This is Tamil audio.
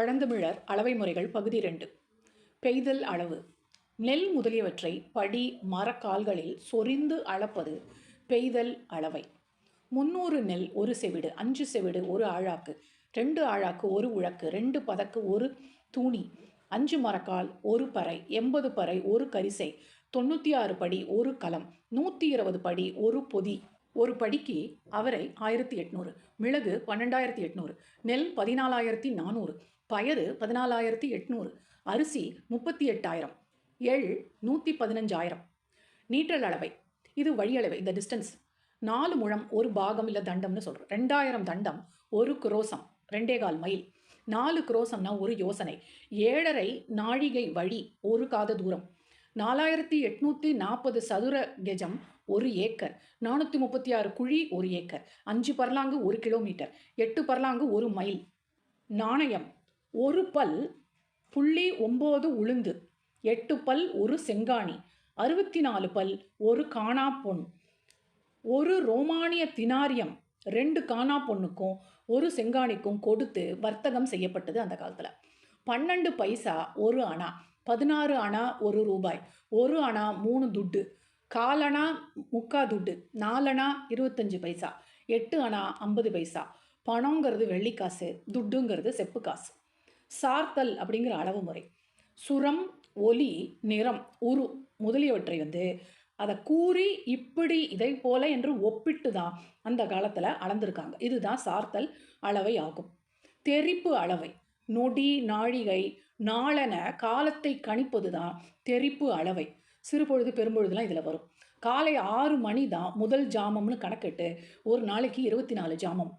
பழந்தமிழர் அளவை முறைகள் பகுதி ரெண்டு. பெய்தல் அளவு. நெல் முதலியவற்றை படி மரக்கால்களில் சொரிந்து அளப்பது பெய்தல் அளவை. முந்நூறு நெல் ஒரு செவிடு அஞ்சு செவிடு ஒரு ஆழாக்கு ரெண்டு ஆழாக்கு ஒரு உழக்கு ரெண்டு பதக்கு ஒரு தூணி அஞ்சு மரக்கால் ஒரு பறை எண்பது பறை ஒரு கரிசை தொண்ணூற்றி ஆறு படி ஒரு கலம் நூற்றி இருபது படி ஒரு பொதி. ஒரு படிக்கு அவரை ஆயிரத்தி எட்நூறு மிளகு பன்னெண்டாயிரத்தி எட்நூறு நெல் பதினாலாயிரத்தி நானூறு பயறு பதினாலாயிரத்தி எட்நூறு அரிசி முப்பத்தி எட்டாயிரம் எள் நூற்றி பதினஞ்சாயிரம். நீற்றல் அளவை இது வழியளவை இந்த டிஸ்டன்ஸ் நாலு முழம் ஒரு பாகம் இல்லை தண்டம்னு சொல்கிறோம் ரெண்டாயிரம் தண்டம் ஒரு குரோசம் ரெண்டே கால் மைல். நாலு குரோசம்னா ஒரு யோசனை. ஏழரை நாழிகை வழி ஒரு காத தூரம். நாலாயிரத்தி எட்நூற்றி நாற்பது சதுர கெஜம் ஒரு ஏக்கர். நானூற்றி முப்பத்தி ஆறு குழி ஒரு ஏக்கர். அஞ்சு பர்லாங்கு ஒரு கிலோமீட்டர். எட்டு பர்லாங்கு ஒரு மைல். நாணயம் ஒரு பல் புள்ளி ஒம்பது உளுந்து எட்டு பல் ஒரு செங்காணி அறுபத்தி நாலு பல் ஒரு காணா பொன் ஒரு ரோமானிய தினாரியம் ரெண்டு காணா பொண்ணுக்கும் ஒரு செங்காணிக்கும் கொடுத்து வர்த்தகம் செய்யப்பட்டது அந்த காலத்தில். பன்னெண்டு பைசா ஒரு அணா பதினாறு அணா ஒரு ரூபாய் ஒரு அணா மூணு துட்டு காலணா முக்கா துட்டு நாலணா இருபத்தஞ்சி பைசா எட்டு அணா ஐம்பது பைசா. பணங்கிறது வெள்ளிக்காசு துட்டுங்கிறது செப்பு காசு. சார்த்தல் அப்படிங்கிற அளவு முறை. சுரம் ஒலி நிறம் உரு முதலியவற்றை வந்து அதை கூறி இப்படி இதை போல என்று ஒப்பிட்டு தான் அந்த காலத்தில் அளந்திருக்காங்க. இதுதான் சார்த்தல் அளவை ஆகும். தெரிப்பு அளவை நொடி நாழிகை நாளென காலத்தை கணிப்பது தான் தெரிப்பு அளவை. சிறுபொழுது பெரும்பொழுதுலாம் இதில் வரும். காலை ஆறு மணி தான் முதல் ஜாமம்னு கணக்கிட்டு ஒரு நாளைக்கு இருபத்தி நாலு ஜாமம்.